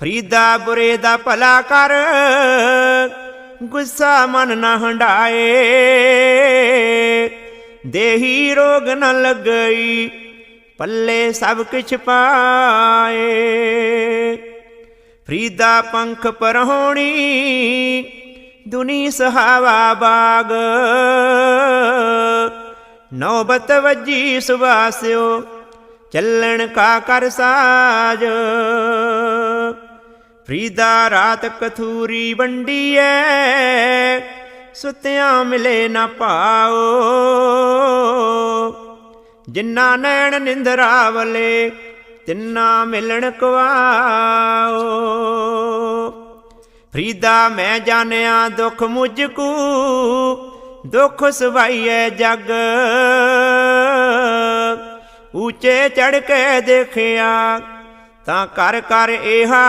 ਫਰੀਦਾ ਬੁਰੇ ਦਾ ਭਲਾ ਕਰ, ਗੁੱਸਾ ਮਨ ਨਾ ਹੰਡਾਏ ਦੇਹੀ ਰੋਗ ਨਾ ਲੱਗਈ, ਪੱਲੇ ਸਭ ਕਿਛ ਪਾਏ। ਫਰੀਦਾ ਪੰਖ ਪਰਹੋਣੀ, ਦੁਨੀ ਸਹਾਵਾ ਬਾਗ। ਨੌਬਤ ਵੱਜੀ ਸੁਵਾਸਿਓ ਚੱਲਣ ਕਾ ਕਰ ਸਾਜ। ਫਰੀਦਾ ਰਾਤ ਕਥੂਰੀ ਵੰਡੀ ਵੰਡੀਐ, ਸੁਤਿਆਂ ਮਿਲੇ ਨਾ ਪਾਓ ਜਿੰਨਾ ਨੈਣ ਨਿੰਦਰਾਵਲੇ, ਤਿੰਨਾ ਮਿਲਣ ਕਵਾਓ। ਫਰੀਦਾ ਮੈਂ ਜਾਣਿਆ ਦੁੱਖ ਮੁਝ ਕੂ ਦੁੱਖ ਸਵਾਈਐ ਜਗ। ਉੱਚੇ ਚੜ ਕੇ ਦੇਖਿਆ, ਤਾਂ ਕਰ ਕਰ ਇਹ